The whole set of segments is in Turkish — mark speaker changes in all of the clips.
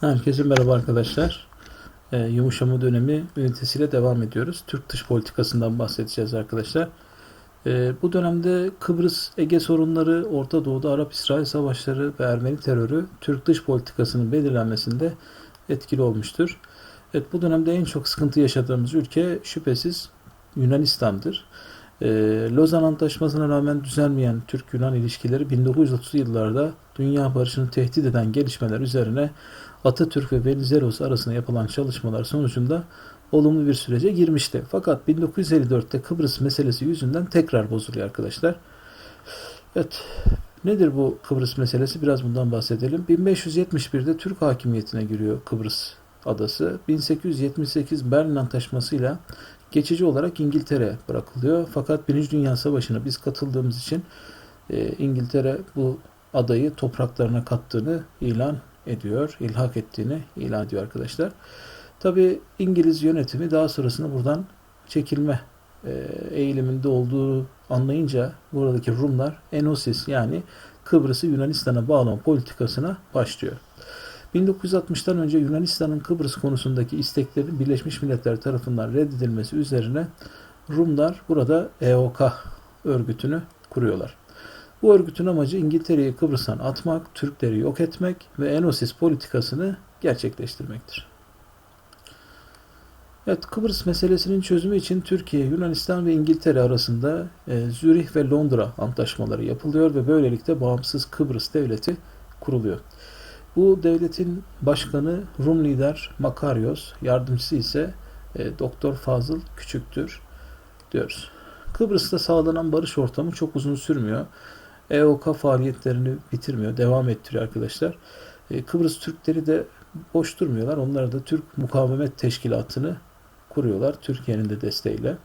Speaker 1: Herkese merhaba arkadaşlar. Ee, yumuşama dönemi ünitesiyle devam ediyoruz. Türk dış politikasından bahsedeceğiz arkadaşlar. Ee, bu dönemde Kıbrıs, Ege sorunları, Orta Doğu'da Arap-İsrail savaşları ve Ermeni terörü Türk dış politikasının belirlenmesinde etkili olmuştur. Evet, bu dönemde en çok sıkıntı yaşadığımız ülke şüphesiz Yunanistan'dır. Ee, Lozan Antlaşması'na rağmen düzelmeyen Türk-Yunan ilişkileri 1930'lu yıllarda dünya barışını tehdit eden gelişmeler üzerine Atatürk ve Venizelos arasında yapılan çalışmalar sonucunda olumlu bir sürece girmişti. Fakat 1954'te Kıbrıs meselesi yüzünden tekrar bozuluyor arkadaşlar. Evet, nedir bu Kıbrıs meselesi? Biraz bundan bahsedelim. 1571'de Türk hakimiyetine giriyor Kıbrıs adası. 1878 Berlin Antlaşması'yla geçici olarak İngiltere bırakılıyor. Fakat Birinci Dünya Savaşı'na biz katıldığımız için e, İngiltere bu adayı topraklarına kattığını ilan ediyor, ilhak ettiğini ilan ediyor arkadaşlar. Tabi İngiliz yönetimi daha sonrasında buradan çekilme e, eğiliminde olduğu anlayınca buradaki Rumlar Enosis yani Kıbrıs'ı Yunanistan'a bağlama politikasına başlıyor. 1960'tan önce Yunanistan'ın Kıbrıs konusundaki isteklerin Birleşmiş Milletler tarafından reddedilmesi üzerine Rumlar burada EOK örgütünü kuruyorlar. Bu örgütün amacı İngiltere'yi Kıbrıs'tan atmak, Türkleri yok etmek ve Enosis politikasını gerçekleştirmektir. Evet, Kıbrıs meselesinin çözümü için Türkiye, Yunanistan ve İngiltere arasında e, Zürih ve Londra antlaşmaları yapılıyor ve böylelikle bağımsız Kıbrıs devleti kuruluyor. Bu devletin başkanı Rum lider Makarios, yardımcısı ise e, Doktor Fazıl Küçüktür diyoruz. Kıbrıs'ta sağlanan barış ortamı çok uzun sürmüyor. EOK faaliyetlerini bitirmiyor, devam ettiriyor arkadaşlar. E, Kıbrıs Türkleri de boş durmuyorlar. Onlar da Türk Mukavemet Teşkilatı'nı kuruyorlar Türkiye'nin de desteğiyle.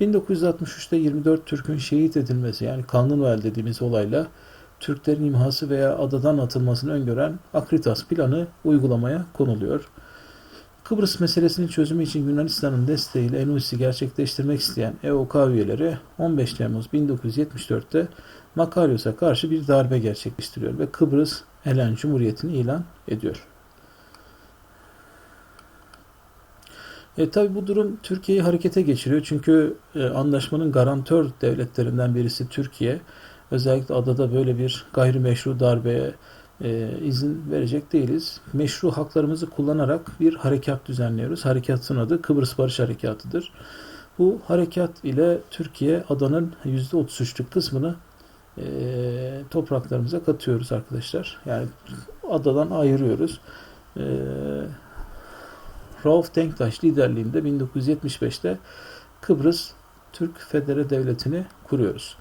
Speaker 1: 1963'te 24 Türk'ün şehit edilmesi yani Kanlınoel dediğimiz olayla Türklerin imhası veya adadan atılmasını öngören Akritas planı uygulamaya konuluyor. Kıbrıs meselesinin çözümü için Yunanistan'ın desteğiyle Enus'i gerçekleştirmek isteyen EOK üyeleri 15 Temmuz 1974'te Makaryos'a karşı bir darbe gerçekleştiriyor ve Kıbrıs Helen Cumhuriyeti'ni ilan ediyor. E, tabi bu durum Türkiye'yi harekete geçiriyor. Çünkü e, anlaşmanın garantör devletlerinden birisi Türkiye. Özellikle adada böyle bir gayrimeşru darbeye e, izin verecek değiliz. Meşru haklarımızı kullanarak bir harekat düzenliyoruz. Harekatın adı Kıbrıs Barış Harekatı'dır. Bu harekat ile Türkiye adanın %33'lük kısmını e, topraklarımıza katıyoruz arkadaşlar. Yani adadan ayırıyoruz. E, Rauf Denktaş liderliğinde 1975'te Kıbrıs Türk Federe Devleti'ni kuruyoruz.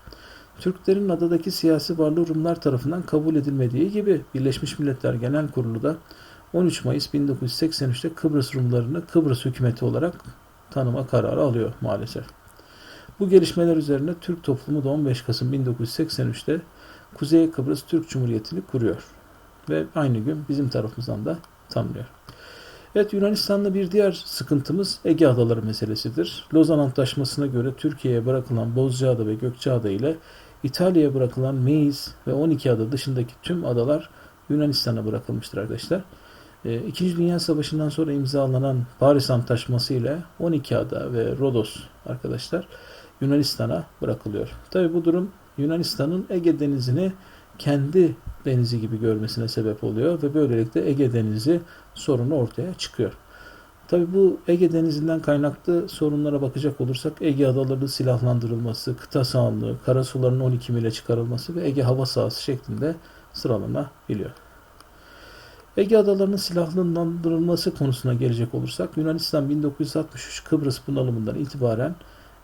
Speaker 1: Türklerin adadaki siyasi varlığı Rumlar tarafından kabul edilmediği gibi Birleşmiş Milletler Genel Kurulu da 13 Mayıs 1983'te Kıbrıs Rumlarını Kıbrıs hükümeti olarak tanıma kararı alıyor maalesef. Bu gelişmeler üzerine Türk toplumu da 15 Kasım 1983'te Kuzey Kıbrıs Türk Cumhuriyeti'ni kuruyor. Ve aynı gün bizim tarafımızdan da tanınıyor. Evet Yunanistan'da bir diğer sıkıntımız Ege Adaları meselesidir. Lozan Antlaşması'na göre Türkiye'ye bırakılan Bozcaada ve Gökçeada ile İtalya'ya bırakılan Meis ve 12 ada dışındaki tüm adalar Yunanistan'a bırakılmıştır arkadaşlar. Ee, İkinci Dünya Savaşı'ndan sonra imzalanan Paris Antlaşması ile 12 ada ve Rodos arkadaşlar Yunanistan'a bırakılıyor. Tabi bu durum Yunanistan'ın Ege Denizi'ni kendi denizi gibi görmesine sebep oluyor ve böylelikle Ege Denizi sorunu ortaya çıkıyor. Tabi bu Ege Denizi'nden kaynaklı sorunlara bakacak olursak Ege adalarının silahlandırılması, kıta sahanlığı, karasuların 12 mile çıkarılması ve Ege hava sahası şeklinde sıralanabiliyor. Ege adalarının silahlandırılması konusuna gelecek olursak Yunanistan 1963 Kıbrıs bunalımından itibaren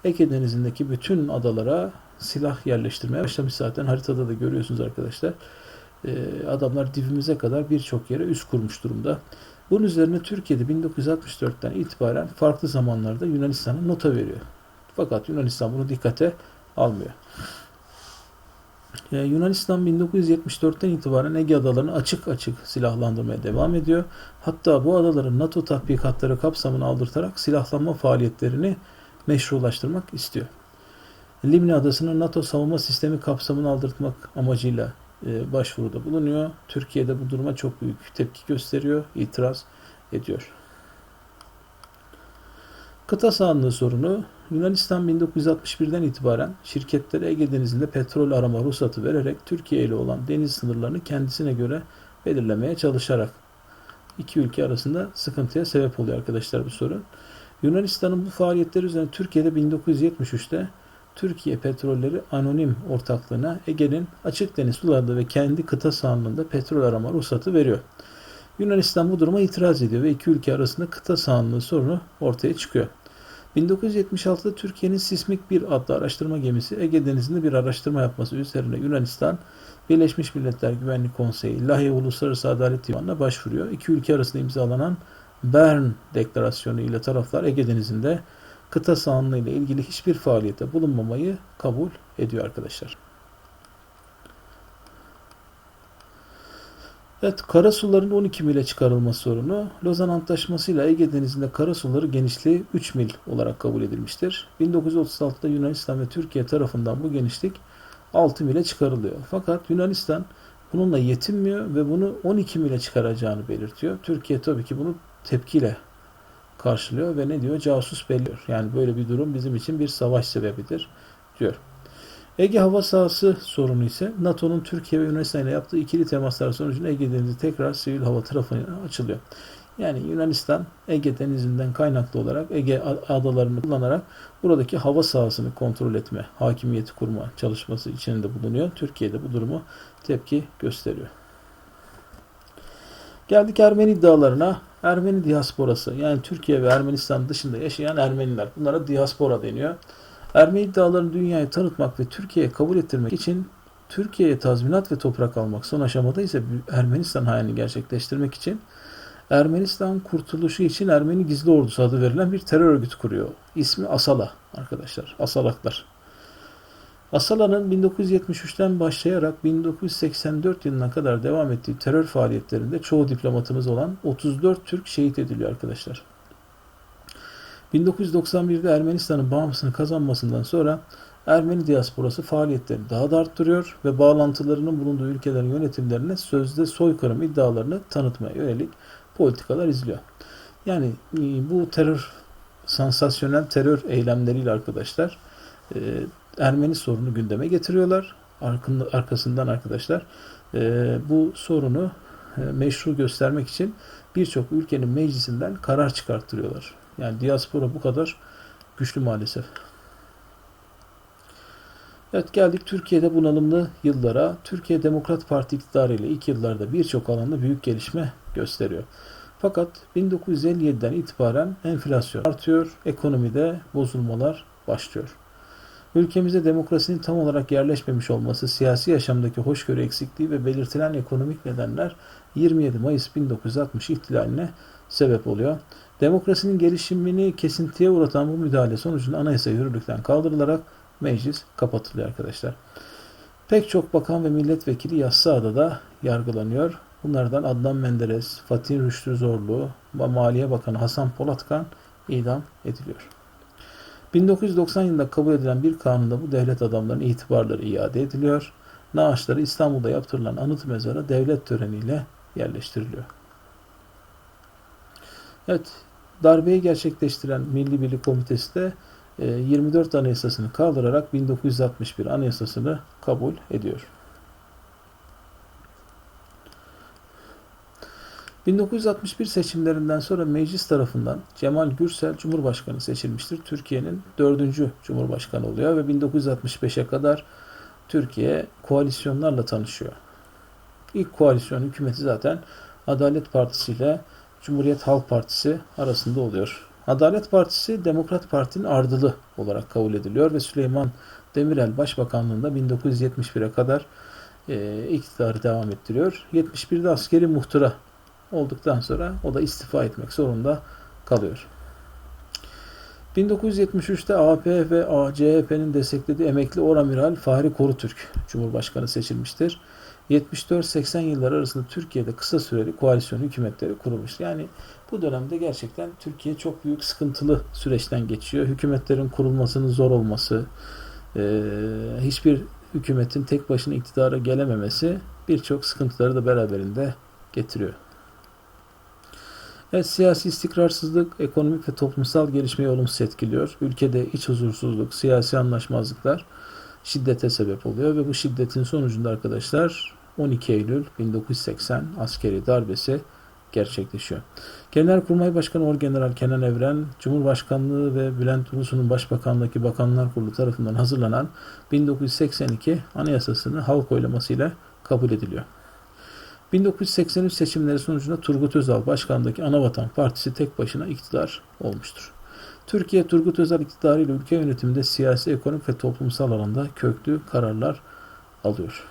Speaker 1: Ege Denizi'ndeki bütün adalara silah yerleştirmeye başlamış zaten. Haritada da görüyorsunuz arkadaşlar. Ee, adamlar dibimize kadar birçok yere üst kurmuş durumda. Bunun üzerine Türkiye'de 1964'ten itibaren farklı zamanlarda Yunanistan'a nota veriyor. Fakat Yunanistan bunu dikkate almıyor. Ee, Yunanistan 1974'ten itibaren Ege adalarını açık açık silahlandırmaya devam ediyor. Hatta bu adaların NATO tatbikatları kapsamını aldırtarak silahlanma faaliyetlerini meşrulaştırmak istiyor. Limni Adası'nı NATO savunma sistemi kapsamına aldırtmak amacıyla e, başvuruda bulunuyor. Türkiye'de bu duruma çok büyük tepki gösteriyor, itiraz ediyor. Kıta sahanlığı sorunu Yunanistan 1961'den itibaren şirketlere Ege Denizi'nde petrol arama ruhsatı vererek Türkiye ile olan deniz sınırlarını kendisine göre belirlemeye çalışarak iki ülke arasında sıkıntıya sebep oluyor arkadaşlar bu sorun. Yunanistan'ın bu faaliyetleri üzerine Türkiye'de 1973'te Türkiye Petrolleri Anonim Ortaklığı'na Ege'nin açık deniz sularında ve kendi kıta sahanlığında petrol arama ruhsatı veriyor. Yunanistan bu duruma itiraz ediyor ve iki ülke arasında kıta sahanlığı sorunu ortaya çıkıyor. 1976'da Türkiye'nin Sismik 1 adlı araştırma gemisi Ege Denizi'nde bir araştırma yapması üzerine Yunanistan, Birleşmiş Milletler Güvenlik Konseyi, Lahey Uluslararası Adalet Divanı'na başvuruyor. İki ülke arasında imzalanan Bern Deklarasyonu ile taraflar Ege Denizi'nde kıta sahanlığı ile ilgili hiçbir faaliyete bulunmamayı kabul ediyor arkadaşlar. Evet, kara suların 12 mile çıkarılması sorunu Lozan Antlaşması ile Ege Denizi'nde kara suları genişliği 3 mil olarak kabul edilmiştir. 1936'da Yunanistan ve Türkiye tarafından bu genişlik 6 mile çıkarılıyor. Fakat Yunanistan bununla yetinmiyor ve bunu 12 mile çıkaracağını belirtiyor. Türkiye tabii ki bunu tepkiyle karşılıyor ve ne diyor? Casus belliyor. Yani böyle bir durum bizim için bir savaş sebebidir diyor. Ege hava sahası sorunu ise NATO'nun Türkiye ve Yunanistan ile yaptığı ikili temaslar sonucunda Ege Denizi tekrar sivil hava trafiğine açılıyor. Yani Yunanistan Ege Denizi'nden kaynaklı olarak Ege adalarını kullanarak buradaki hava sahasını kontrol etme, hakimiyeti kurma çalışması içinde bulunuyor. Türkiye de bu durumu tepki gösteriyor. Geldik Ermeni iddialarına. Ermeni diasporası yani Türkiye ve Ermenistan dışında yaşayan Ermeniler. Bunlara diaspora deniyor. Ermeni iddialarını dünyaya tanıtmak ve Türkiye'ye kabul ettirmek için Türkiye'ye tazminat ve toprak almak son aşamada ise Ermenistan hayalini gerçekleştirmek için Ermenistan kurtuluşu için Ermeni Gizli Ordusu adı verilen bir terör örgütü kuruyor. İsmi Asala arkadaşlar. Asalaklar. Asala'nın 1973'ten başlayarak 1984 yılına kadar devam ettiği terör faaliyetlerinde çoğu diplomatımız olan 34 Türk şehit ediliyor arkadaşlar. 1991'de Ermenistan'ın bağımsızlığını kazanmasından sonra Ermeni diasporası faaliyetlerini daha da arttırıyor ve bağlantılarının bulunduğu ülkelerin yönetimlerine sözde soykırım iddialarını tanıtmaya yönelik politikalar izliyor. Yani e, bu terör, sansasyonel terör eylemleriyle arkadaşlar e, Ermeni sorunu gündeme getiriyorlar. Arkasından arkadaşlar e, bu sorunu meşru göstermek için birçok ülkenin meclisinden karar çıkarttırıyorlar. Yani diaspora bu kadar güçlü maalesef. Evet geldik Türkiye'de bunalımlı yıllara. Türkiye Demokrat Parti iktidarı ile ilk yıllarda birçok alanda büyük gelişme gösteriyor. Fakat 1957'den itibaren enflasyon artıyor, ekonomide bozulmalar başlıyor. Ülkemizde demokrasinin tam olarak yerleşmemiş olması, siyasi yaşamdaki hoşgörü eksikliği ve belirtilen ekonomik nedenler 27 Mayıs 1960 ihtilaline sebep oluyor. Demokrasinin gelişimini kesintiye uğratan bu müdahale sonucunda anayasa yürürlükten kaldırılarak meclis kapatılıyor arkadaşlar. Pek çok bakan ve milletvekili Yassıada'da yargılanıyor. Bunlardan Adnan Menderes, Fatih Rüştü Zorlu ve Maliye Bakanı Hasan Polatkan idam ediliyor. 1990 yılında kabul edilen bir kanunda bu devlet adamlarının itibarları iade ediliyor. Naaşları İstanbul'da yaptırılan anıt mezara devlet töreniyle yerleştiriliyor. Evet, darbeyi gerçekleştiren Milli Birlik Komitesi de 24 e, Anayasasını kaldırarak 1961 Anayasasını kabul ediyor. 1961 seçimlerinden sonra meclis tarafından Cemal Gürsel Cumhurbaşkanı seçilmiştir. Türkiye'nin dördüncü Cumhurbaşkanı oluyor ve 1965'e kadar Türkiye koalisyonlarla tanışıyor. İlk koalisyon hükümeti zaten Adalet Partisi ile Cumhuriyet Halk Partisi arasında oluyor. Adalet Partisi Demokrat Parti'nin ardılı olarak kabul ediliyor ve Süleyman Demirel Başbakanlığında 1971'e kadar e, iktidarı devam ettiriyor. 71'de askeri muhtıra olduktan sonra o da istifa etmek zorunda kalıyor. 1973'te AP ve CHP'nin desteklediği emekli Oramiral Fahri Korutürk Cumhurbaşkanı seçilmiştir. 74-80 yıllar arasında Türkiye'de kısa süreli koalisyon hükümetleri kurulmuş. Yani bu dönemde gerçekten Türkiye çok büyük sıkıntılı süreçten geçiyor. Hükümetlerin kurulmasının zor olması, hiçbir hükümetin tek başına iktidara gelememesi birçok sıkıntıları da beraberinde getiriyor. Evet, siyasi istikrarsızlık ekonomik ve toplumsal gelişmeyi olumsuz etkiliyor. Ülkede iç huzursuzluk, siyasi anlaşmazlıklar şiddete sebep oluyor ve bu şiddetin sonucunda arkadaşlar 12 Eylül 1980 askeri darbesi gerçekleşiyor. Genelkurmay Başkanı Orgeneral Kenan Evren, Cumhurbaşkanlığı ve Bülent Ulusoy'un Başbakanlığındaki Bakanlar Kurulu tarafından hazırlanan 1982 Anayasasını halk oylamasıyla kabul ediliyor. 1983 seçimleri sonucunda Turgut Özal başkanlığındaki Anavatan Partisi tek başına iktidar olmuştur. Türkiye Turgut Özal iktidarıyla ülke yönetiminde siyasi, ekonomik ve toplumsal alanda köklü kararlar alıyor.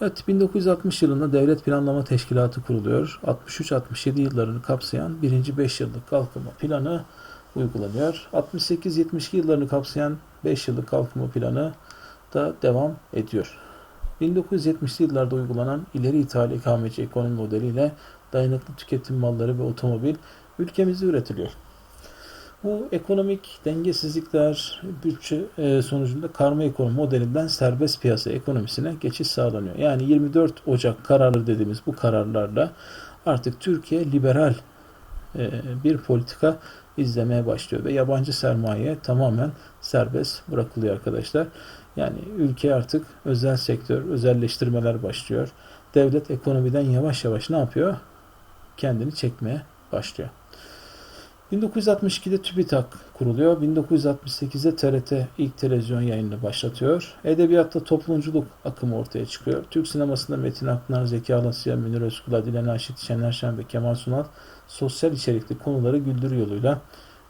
Speaker 1: Evet, 1960 yılında Devlet Planlama Teşkilatı kuruluyor. 63-67 yıllarını kapsayan birinci 5 yıllık kalkınma planı uygulanıyor. 68-72 yıllarını kapsayan 5 yıllık kalkınma planı da devam ediyor. 1970'li yıllarda uygulanan ileri ithal ikameci ekonomi modeliyle dayanıklı tüketim malları ve otomobil ülkemizde üretiliyor. Bu ekonomik dengesizlikler bütçe e, sonucunda karma ekonomi modelinden serbest piyasa ekonomisine geçiş sağlanıyor. Yani 24 Ocak kararı dediğimiz bu kararlarla artık Türkiye liberal e, bir politika izlemeye başlıyor ve yabancı sermaye tamamen serbest bırakılıyor arkadaşlar. Yani ülke artık özel sektör, özelleştirmeler başlıyor. Devlet ekonomiden yavaş yavaş ne yapıyor? Kendini çekmeye başlıyor. 1962'de TÜBİTAK kuruluyor. 1968'de TRT ilk televizyon yayınını başlatıyor. Edebiyatta toplumculuk akımı ortaya çıkıyor. Türk sinemasında Metin Akpınar, Zeki Alasya, Münir Özkul, Adile Naşit, Şener Şen ve Kemal Sunal sosyal içerikli konuları güldürü yoluyla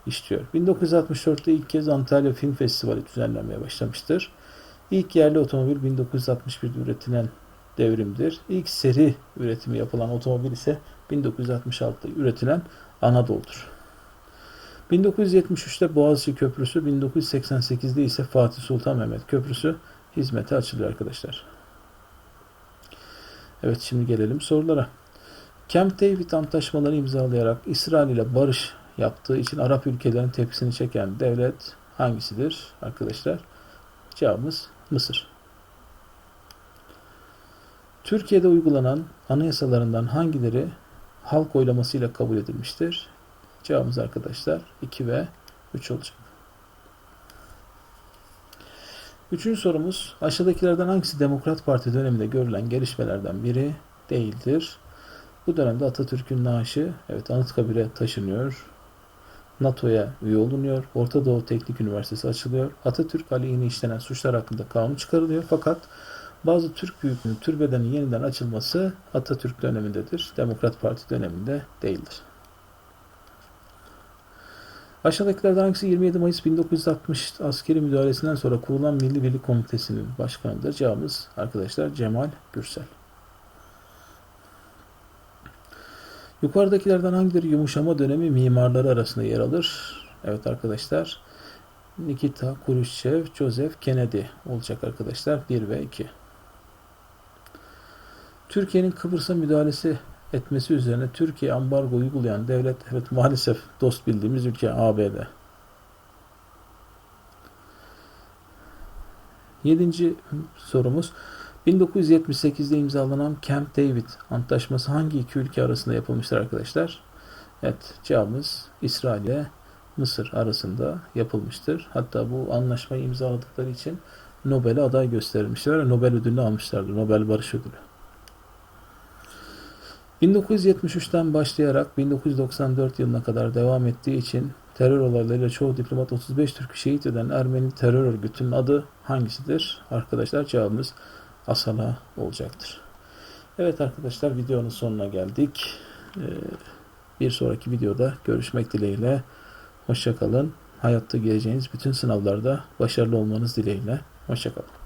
Speaker 1: işliyor. 1964'te ilk kez Antalya Film Festivali düzenlenmeye başlamıştır. İlk yerli otomobil 1961'de üretilen devrimdir. İlk seri üretimi yapılan otomobil ise 1966'da üretilen Anadolu'dur. 1973'te Boğaziçi Köprüsü, 1988'de ise Fatih Sultan Mehmet Köprüsü hizmete açılıyor arkadaşlar. Evet şimdi gelelim sorulara. Camp David antlaşmaları imzalayarak İsrail ile barış yaptığı için Arap ülkelerin tepkisini çeken devlet hangisidir arkadaşlar? Cevabımız Mısır. Türkiye'de uygulanan anayasalarından hangileri halk oylamasıyla kabul edilmiştir? Cevabımız arkadaşlar 2 ve 3 olacak. Üçüncü sorumuz aşağıdakilerden hangisi Demokrat Parti döneminde görülen gelişmelerden biri değildir? Bu dönemde Atatürk'ün naaşı evet Anıtkabir'e taşınıyor. NATO'ya üye olunuyor. Orta Doğu Teknik Üniversitesi açılıyor. Atatürk aleyhine işlenen suçlar hakkında kanun çıkarılıyor. Fakat bazı Türk büyüklüğünün türbelerinin yeniden açılması Atatürk dönemindedir. Demokrat Parti döneminde değildir. Aşağıdakilerden hangisi 27 Mayıs 1960 askeri müdahalesinden sonra kurulan Milli Birlik Komitesi'nin başkanıdır? Cevabımız arkadaşlar Cemal Gürsel. Yukarıdakilerden hangileri yumuşama dönemi mimarları arasında yer alır? Evet arkadaşlar. Nikita Khrushchev, Joseph Kennedy olacak arkadaşlar. 1 ve 2. Türkiye'nin Kıbrıs'a müdahalesi etmesi üzerine Türkiye ambargo uygulayan devlet evet maalesef dost bildiğimiz ülke ABD. Yedinci sorumuz 1978'de imzalanan Camp David antlaşması hangi iki ülke arasında yapılmıştır arkadaşlar? Evet cevabımız İsrail ile Mısır arasında yapılmıştır. Hatta bu anlaşmayı imzaladıkları için Nobel'e aday gösterilmişler ve Nobel ödülünü almışlardı. Nobel Barış Ödülü. 1973'ten başlayarak 1994 yılına kadar devam ettiği için terör olaylarıyla çoğu diplomat 35 Türk'ü şehit eden Ermeni terör örgütünün adı hangisidir? Arkadaşlar cevabımız Asala olacaktır. Evet arkadaşlar videonun sonuna geldik. Ee, bir sonraki videoda görüşmek dileğiyle. Hoşçakalın. Hayatta geleceğiniz bütün sınavlarda başarılı olmanız dileğiyle. Hoşçakalın.